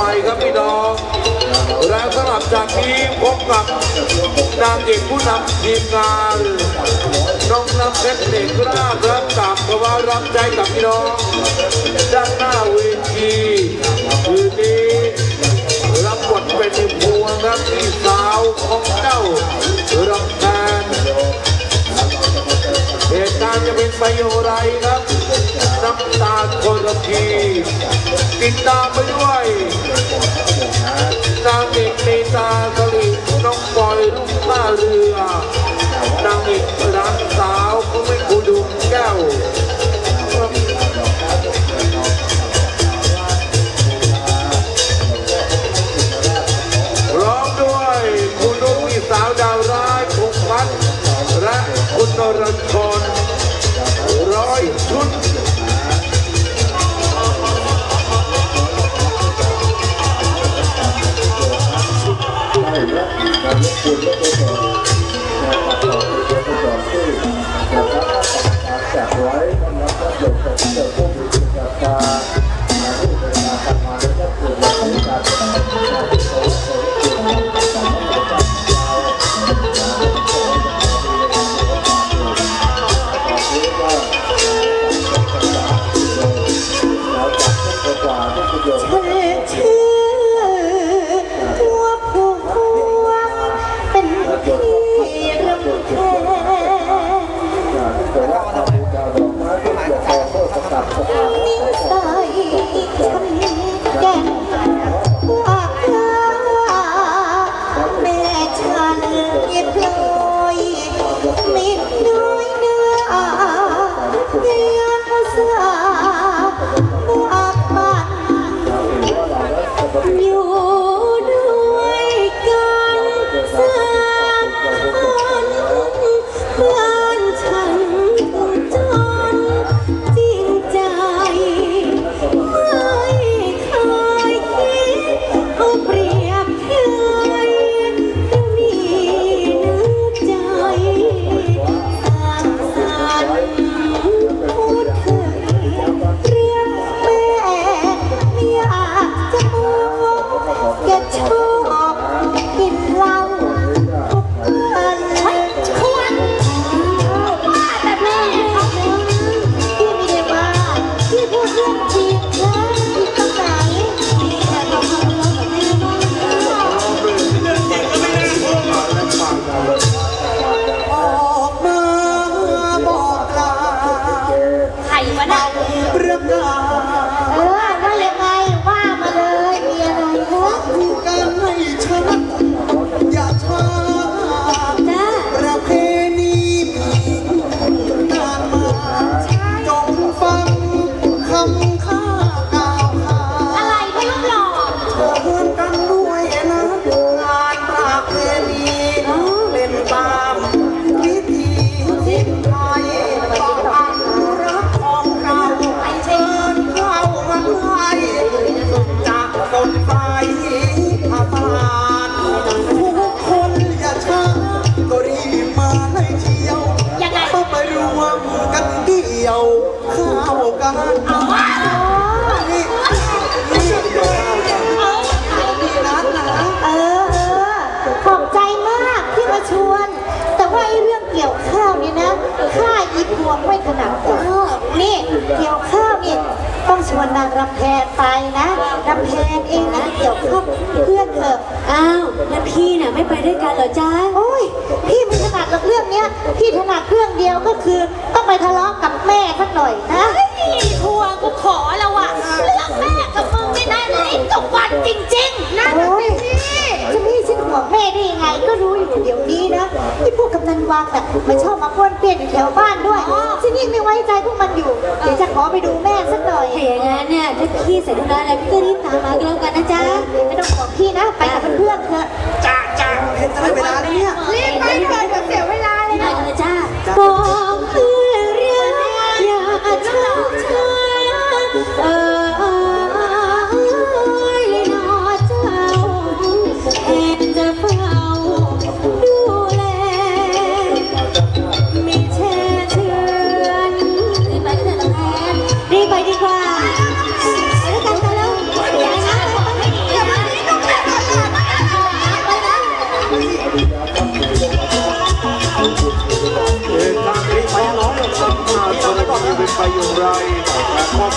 ไปครับพี่น้องและสำหรับจากนี้พบกับนางเอกผู้นำทีมงานน้องน้ำเพชรเด็กกล้ารับกับภาวะรับใจกับพี่น้อง ด้านหน้าเวทีคืนนี้รับบทเป็นพวงครับพี่สาวของเจ้ารำแทนเหตุการณ์จะเป็นไปอย่างไรครับ น้ำตาลคน เกี่ยวข้าวนี่ต้องชวนนางรำแพนไปนะรำแพนเองนะเกี่ยวข้าวเพื่อนเถอะอ้าวแล้วพี่น่ะไม่ไปด้วยกันเหรอจ๊ะโอ้ยพี่ไม่ถนัดหรอกเรื่องเนี้ยพี่ถนัดเรื่องเดียวก็คือต้องไปทะเลาะกับแม่สักหน่อยนะทวงกูขอแล้วอะเรื่องแม่กับมึงนี่นะลิ้นกับฟันจริง ๆนะโอ้ย จะไม่ให้ฉันห่วงแม่ได้ยังไงก็รู้อยู่เดี๋ยวนี้นะที่พวกกำนันวังน่ะมันชอบมาป้วนเปี้ยนอยู่แถวบ้านด้วยฉันยิ่งไม่ไว้ใจพวกมันอยู่เดี๋ยวจะขอไปดูแม่สักหน่อยถ้าอย่างนั้นเนี่ยถ้าพี่เสร็จธุระแล้วพี่ก็รีบตามมาก็แล้วกันนะจ๊ะไม่ต้องห่วงพี่นะไป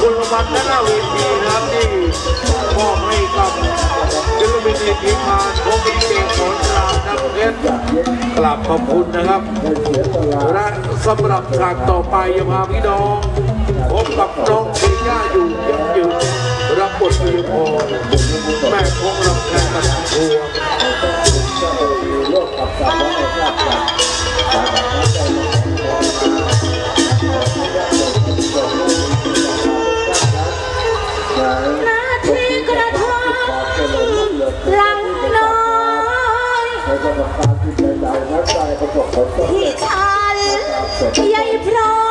คุณวัลและหน้าเวทีนะครับที่มอบให้กับศิลปินในทีมาโคกิเกตสอนรามน้ำเพชรกราบขอบคุณนะครับ และสำหรับฉากต่อไปยังพาพี่น้องพบกับน้องเอย่าอยู่ยังอยืนรับบทเป็นพรแม่คงเรำแทนกันทัวง ที่เป็นดาวนักการปร้องที่ฉันยายพลอม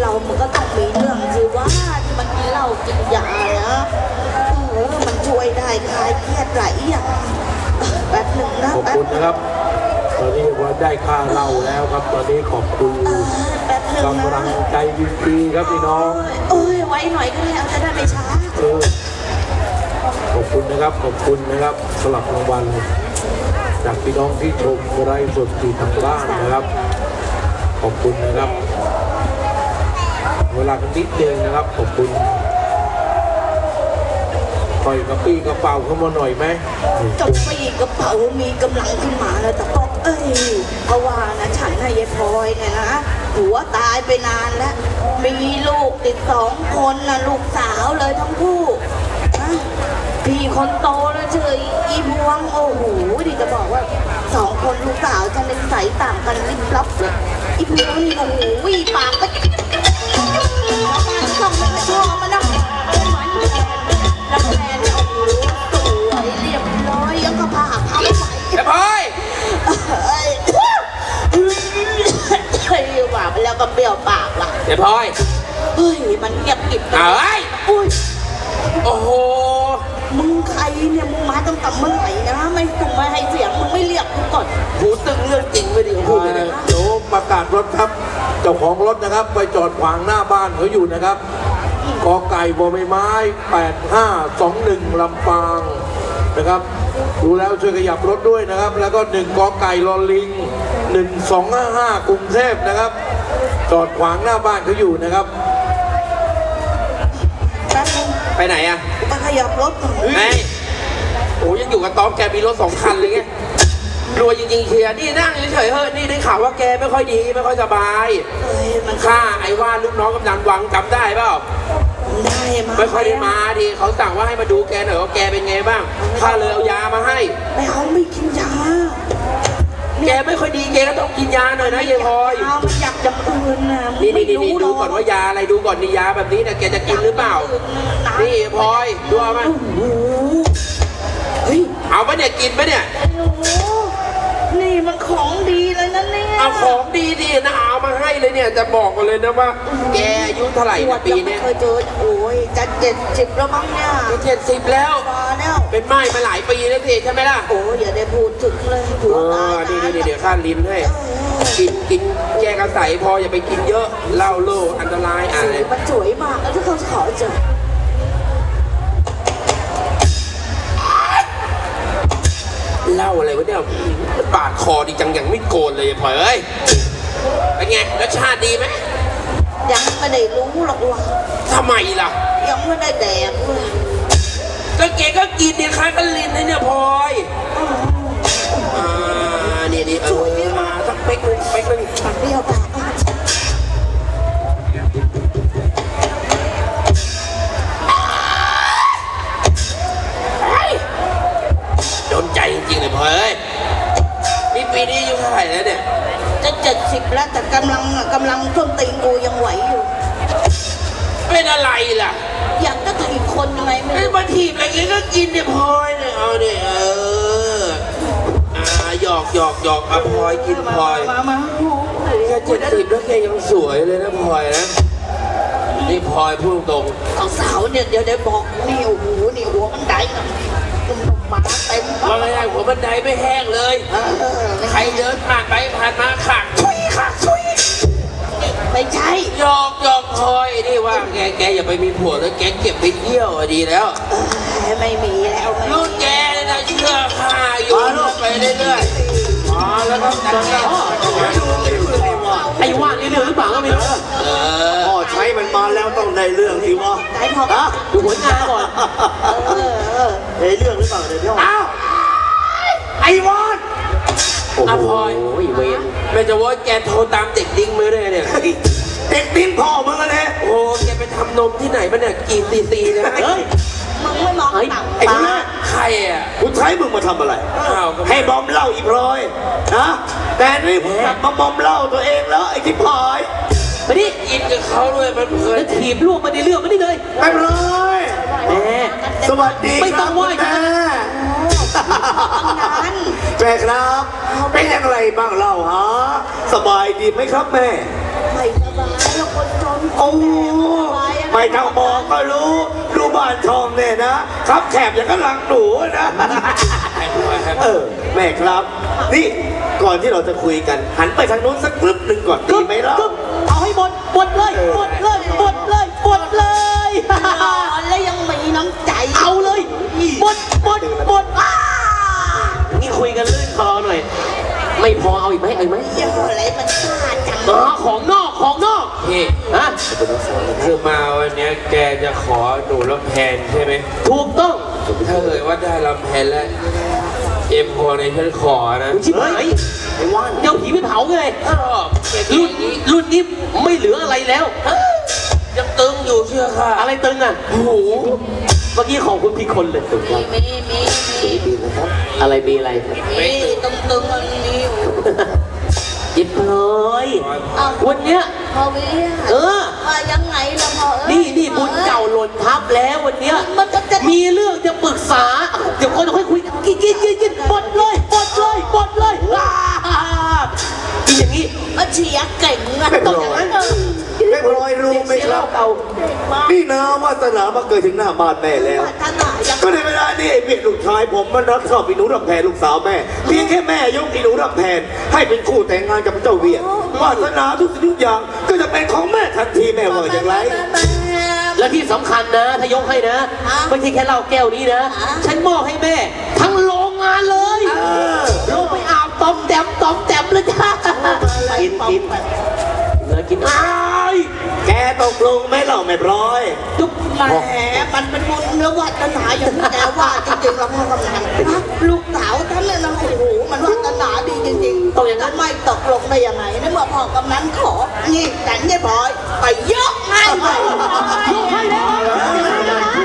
เรามันก็ต้องมีเรื่องสิว่าที่มันกินเหล้ากินยานะเออมันช่วยได้คลายเครียดหลายอย่างแป๊บหนึ่งนะขอบแป๊บคุณนะครับ ตอนนี้ว่าได้ค่าเหล้าแล้วครับ ตอนนี้ขอบคุณเออแป๊บหนึ่งกำลังนะใจดีๆครับพี่น้องโอ้ยไว้หน่อยก็ได้เอาจะได้ไม่ช้า เออขอบคุณนะครับ ขอบคุณนะครับสลับรางวัลจากพี่น้องที่ชมไร้สดที่ทางบ้านนะครับ ขอบคุณนะครับ เวลากันนิดเดียวนะครับขอบคุณปล่อยกระปี้กระเป๋าเข้ามาหน่อยไหมจบปีกระเป๋ามีกำลังขึ้นมาแล้วแต่ก็เอ้ยเพราะว่านะฉันนายายพลอยเนี่ยนะหัวตายไปนานแล้วมีลูกติดสองคนนะลูกสาวเลยทั้งคู่พี่คนโตแล้วชื่ออีพวงโอ้โหดิจะบอกว่าสองคนลูกสาวจะเล่นใสยต่างกันลิบลับเลยอีพวงนี่โอ้โหวีปากก็ เป็นเหมือนแล้วแฟนโอ้โหสวยเรียบร้อยยังกระผ่าพับใสเอ้พอยเฮ้ยเฮ้ยว่าไปแล้วก็เปรี้ยวปากว่ะเอ้พอยเฮ้ย มันเงียบกริบเอ้ยอุ้ยโอ้โหมึงใคร เนี่ยมึงมาตั้งแต่เมื่อไหร่นะไม่ส่งมาให้เสียงมึงไม่เรียกกูก่อนหูตึงเรื่องจริงไม่ดีพูดเลยนะเดี๋ยวประกาศรถครับ เจ้าของรถนะครับ ไปจอดขวางหน้าบ้านเขาอยู่นะครับกอไก่บอใบไม้ 8521 ลำปางนะครับ ดูแล้วช่วยขยับรถด้วยนะครับ แล้วก็ 1กอไก่ลอลิง 1255 กรุงเทพนะครับ จอดขวางหน้าบ้านเขาอยู่นะครับ แป๊บนึงไปไหนอะกูไปขยับรถก่อนไงโอ้ยังอยู่กับต๊อบแกมีรถสองคันเลยไงรวยจริงๆเคียร์นี่นั่งเฉยๆเฮ้ยนี่ได้ข่าวว่าแกไม่ค่อยดีไม่ค่อยสบายเอ้ยมันข้าไอ้ว่าลูกน้องกำนันวังจำได้เปล่าได้มาไม่ค่อยได้มาทีเขาสั่งว่าให้มาดูแกหน่อยว่าแกเป็นไงบ้างข้าเลยเอายามาให้ไม่เอาไม่กินยาแกไม่ค่อยดีแกก็ต้องกินยาหน่อยนะยายพลอยยามันอยากจะอื่นนะมึงนี่ไม่นี่นี่รู้หรดูอกก่อนว่ายาอะไรดูก่อนนี่ยาแบบนี้เนี่ยแกจะกินหรือเปล่า นี่พลอยดูเอาไหมโอ้โห เฮ้ยเอาปะเนี่ยกินปะเนี่ย โอ้โหนี่มันของดีเลยนะเนี่ย เอาของดีดีๆนะเอามาให้เลยเนี่ยจะบอกกันเลยนะว่า แกอายุเท่าไหร่ปวนะดปียังไม่เนี้ยเคยเจอโอ้ยจะเจ็ดสิบแล้วมั้งเนี่ยเจ็ดสิบแล้ว มาแล้วเป็นไม้มาหลายปีแล้วสิใช่ไหมล่ะโอ้ยอย่าได้พูดถึงเลยหัเอวตายอนี่ตายนี่เดี๋ยวข้าลิ้นให้ กินกินแกกระใสพออย่าไปกินเยอะเหล้าโลอันตรายอะสีมันสวยมากแล้วที่เขาขอเจอ เหล้าอะไรวะเนี่ยบาดคอดีจังอย่างไม่โกนเลยพลอยเอ้ยเป็นไงรสชาติดีไหมยังไม่ได้รู้หรอกว่าทำไมล่ะ ยังไม่ได้แดกเลยก็แกก็กินเนี่ยค้ากันลิ้นเลยเนี่ยพลอยอ่านี่นี่เออมาสักเป๊กหนึงเป๊กหนึงมันเปรี้ยวปาก เนี่ยเดี๋ยวเดี๋ยวบอกนี่โอ้โหนี่หัวมันไดนะมาเต็มว่าไม่ได้หัวบันไดไม่แห้งเลย เออใครเดินผ่านไปผ่านมาขากทุยขากทุยไม่ใช่หยอกหยอกพลอยนี่ว่าแกแกอย่าไปมีผัวแล้วแกเก็บไปเที่ยวอะดีแล้ว เออไม่มีแล้วไม่มีรุ่นแกเลยนะเชื่อข้าอยู่ไปเรื่อยมาแล้วครับตอนนี้ ไอ้ว่านนี่เรื่องหรือเปล่าก็ไม่รู้ๆเออพ่อใช้มันมาแล้วต้องได้เรื่องสิวะได้พอฮะดูผลงานก่อนเออเออได้เรื่องหรือเปล่าเดี๋ยวพี่อ้าวไอ้วอนอะพลอยโอ้ยเวรแม่จะว่าแกโทรตามเด็กดิ้งมาเลยเนี่ยเด็กดิ้นพ่อมึงอะเลยโอ้แกไปทำนมที่ไหนมาเนี่ยกี่ซีซีเนี่ยเฮ้ยมึงไม่มองต่ำไอ้คนนั้นใครอะกูใช้มึงมาทำอะไรอ้าวก็ให้บอมเหล้าอีพลอยนะ แต่นี่มึงกลับมาบอมเหล้าตัวเองแล้วไอ้ที่พลอยมาดิกินกับเขาด้วยมันเพลิแล้นวถีบลูกมาในเรื่องมานี่เลยไม่เป็นไรแหม สวัสดีไม่คต้รัอบงไหว้คุณแม่นั้นแม่ครับ เป็นอย่างไรบ้างเล่าฮะ สบายดีไหมครับแม่ ไม่สบายแล้วคนจนโอ้ไม่ต้องมองก็รู้ ดูบ้านช่องเนี่ยนะ ครับแคบอย่างกับหลังหนูนะ เออ แม่ครับ นี่ ก่อนที่เราจะคุยกัน หันไปทางนู้นสักกรึบหนึ่งก่อนดีไหมล่ะ กึ๊บเอาให้หมด หมดเลย หมดเลย หมดเลย หมดเลยนอนแล้วยังมีน้ำใจเอาเลย หมด หมด หมดอ้านี่คุยกันลื่นคอหน่อย ไม่พอเอาอีกไหมเอาอีกไหมเยอะอะไรมันซ่าจัง อ๋อของนอกของนอกพี่ฮะคือมาวันเนี้ยแกจะขอหนูลำแพนใช่ไหมถูกต้อง ถ้าเกิดว่าได้ลำแพนแล้ว เอ็มพอในฉันขอนะมึงชิบหายไอ้ว่านเจ้าผีไม่เผาไงชอบแกกินรุ่อนย่างนี้รุ่นนี้ไม่เหลืออะไรแล้วยังตึงอยู่เชื่อค่ะ อะไรตึงอะโอ้โหเมื่อกี้ของคุณพี่คนเลยตึงมีมีมีมีอะไรมีอะไรมีตึงตึงๆมันมีอยู่ยิบเลยเอาวันเนี้ยพอเวียเออ ว่ายังไงล่ะพ่อเอ้ยนี่นี่บุญเก่าหล่นทับแล้ววันเนี้ย มันก็จะมีเรื่องจะปรึกษา เดี๋ยวคนจะค่อยคุย เสียคเหรัล้าบเก่านี่นะวาสนามาเกิดถึงหน้าบ้านแม่แล้วพัฒนายังก็ในเวลานี้ไอ้เพียลูกชายผมมันรักชอบอีหนูรำแพนลูกสาวแม่เพียงแค่แม่ยกอีหนูรำแพนให้เป็นคู่แต่งงานกับเจ้าเวียงวาสนาทุกสิ่งทุกอย่างก็จะเป็นของแม่ทันทีแม่ว่าอย่างไรและที่สำคัญนะถ้ายกให้นะไม่ใช่แค่เหล้าแก้วนี้นะฉันมอบให้แม่ ทั้งโรงงานเลยเออลงไปอาบตอมแต้มตอมแต้มเลยจ้ากินกินเนื้อกินอ้าย แกตกลงไหมเล่าแม่พลอย จุ๊บแหมมันเป็นบุญเนื้อวัฒนาอย่างที่แกว่าจริงๆแล้วพ่อกำนันนะลูกสาวท่านเนี่ยนะโอ้โหมันวัฒนาดีจริงๆต้องอย่างนั้นไม่ตกลงได้ยังไงในเมื่อพ่อกำนันขอนี่แต่งเนี่ยบอย ไปยกให้เลย ยกให้แล้วแม่ยิ้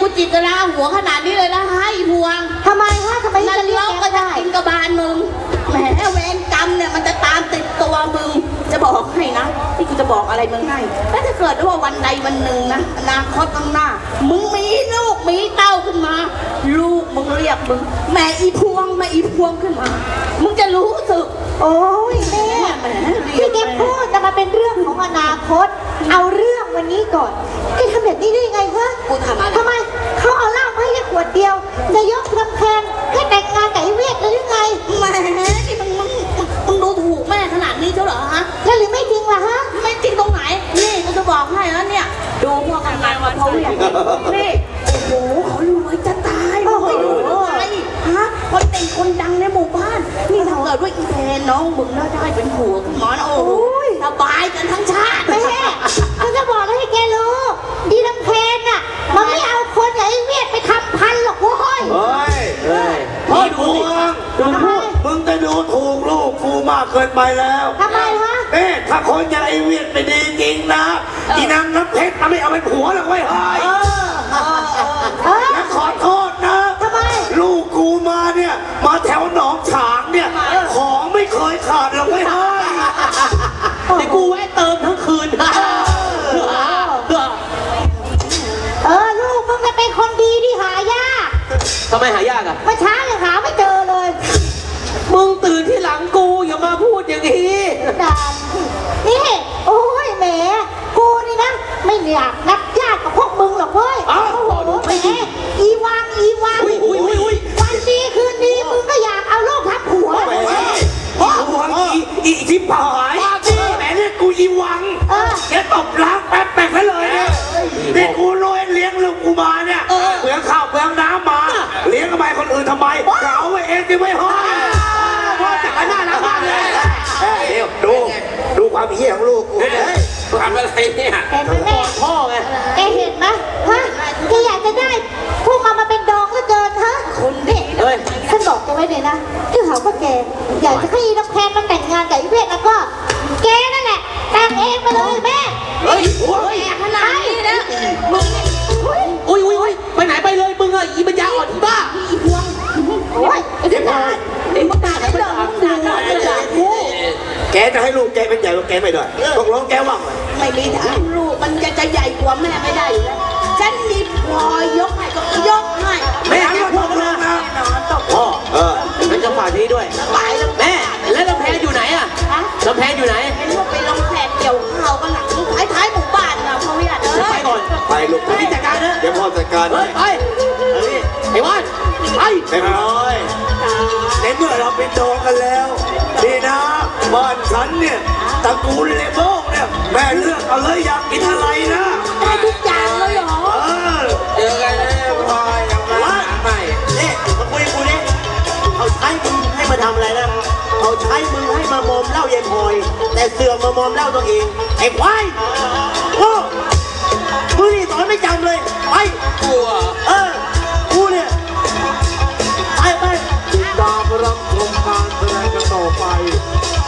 กกูจิตราหัวขนาดนี้เลยนะให้พวงทำไมฮะทำไมนั่จะนเรียล็อกกก็แกจะได้กินกระบาลมึง แหมเวรกรรมเนี่ยมันจะตามติดตัวมึง จะบอกให้นะที่กูจะบอกอะไรมึงให้ถ้าจะเกิดว่าวันใดวันหนึ่งนะอนาคตข้างหน้า มึงมีลูกมีเต้าขึ้นมา ลูกมึงเรียกมึงแม่อีพวงแม่อีพวงขึ้นมา มึงจะรู้สึก โอ้ยแม่แหมเรียที่กแกพูดแต่มันเป็นเรื่องของอนาคต เอาเรื่อง วันนี้ก่อนแกทำแบบนี้ได้ยังไงฮะกูทำอะไร ทำไมเขาเอาเหล้ามาให้แค่ขวดเดียวนายกลำแพงแค่แต่งงานกับไอ้เวีทเลยหรือไง แหมนี่มึมึงมึงดูถูกแม่ขนาดนี้เจ้าเหรอฮะ แล้วหรือไม่จริงล่ะฮะ ไม่จริงตรงไหน นี่กูจะบอกให้นะเนี่ย ดูพวกกันมาเขาเนี่ยนี่โอ้โหเขารวยจะตายมึงไม่ดูยฮะคนเป็นคนดังในหมู่บ้าน นี่ถ้าเกิดว่าอีแทนน้องมึงน่าได้เป็นหัวคุณหมอนโอ้โสบายกันทั้งชา ติแม่ฉันจะบอกให้แกรู้ดีลำเพนน่ะ มันไม่เอาคนอย่างไอ้เวียดไปทำพันหรอกเว้ยเฮ้ยเฮ้ยพ่อดูมึงมึงจะดูถูกลูกกูมากเกินไปแล้วทำไมฮะเอ๊ะถ้าคนอย่างไอเวียดไม่ดีจริงนะอีนางน้ำเพชรมันไม่เอาเป็นผัวหรอกเว้ยเฮ้ยเออและขอโทษนะทำไมลูกกูมาเนี่ยมาแถวหนองฉางเนี่ยของไม่เคยขาดหรอกเว้ยเฮ้ยเดี๋ยวกูแวะเติม ทำไมหายากอะ เมื่อเช้ายังหาไม่เจอเลยมึงตื่นที่หลังกูอย่ามาพูดอย่างนี้ ดานนี่โอ้ยแหมกูนี่นะ ไม่อยากนับญาติกับพวกมึงหรอกเว้ยอ้าวโอ้โหแหมอีวังอีวังอุ้ยอุ้ยอุ้ยอุ้ยวันดีคืนดีมึงก็อยากเอาลูกทับหัวแหมอีวังอีอีอีที่ผายแหมเรียกกูอีวังเออแกตบล้างแป๊บแป๊บให้เลยเนี่ยนี่กูรวย อื่นทำไมเราไว้เองที่ไม่ห้อยพ่อจักรน่ารักมากเลยเดี๋ยวดูดูความเหี้ยของลูกกูเนี่ยทำอะไรเนี่ยเห็นไหมแม่พ่อไงแกเห็นไหมฮะแกอยากจะได้พวกมามาเป็นดองเหลือเกินฮะคนนี่เฮ้ยฉันบอกแกไว้เลยนะที่เขาว่าแกอยากจะให้น้ำ จะให้ลูกแกเป็นใหญ่กว่าแกไม่ได้ตกลงแกว่าไงไม่มีทางลูกมันจะจะใหญ่กว่าแม่ไม่ได้อยู่แล้วฉันมีพลอยยกให้ก็ยกให้แม่แกพูดนะพ่อเออเป็นจังหวะนี้ด้วยตายแล้วแม่แล้วลำแพนอยู่ไหนอะฮะลำแพนอยู่ไหนเห็นว่าไปลงแขกเกี่ยวข้าวกันหลังท้ายท้ายๆหมู่บ้านนะพ่อพี่อะเอ้ไปยก่อนไปลูกไปจัดการนะเดี๋ยวพ่อจัดการเฮ้ยไปเฮ้ยไอ้วานไปไม่เป็นไรในเมื่อเราเป็นดองกันแล้ว กูลเลโมกเนี่ยแม่เลือกเอาเลยอยากกินอะไรนะได้ทุกอย่างเลยเหรอเออเจอกันนะพลอยเอามาหาใหเนี่คูเน่เอาใช้มึงให้มาทำอะไรนะเอาใช้มึงให้มามอมเหล้าเย็นพลอย แต่เสือมามอมเหล้าตัวเองไอ้ควายโอ้มึงนี่สอนไม่จำเลยไปกลัวเออกูเนี่ยไปไปติดตามรับชมการแสดงกันต่อไป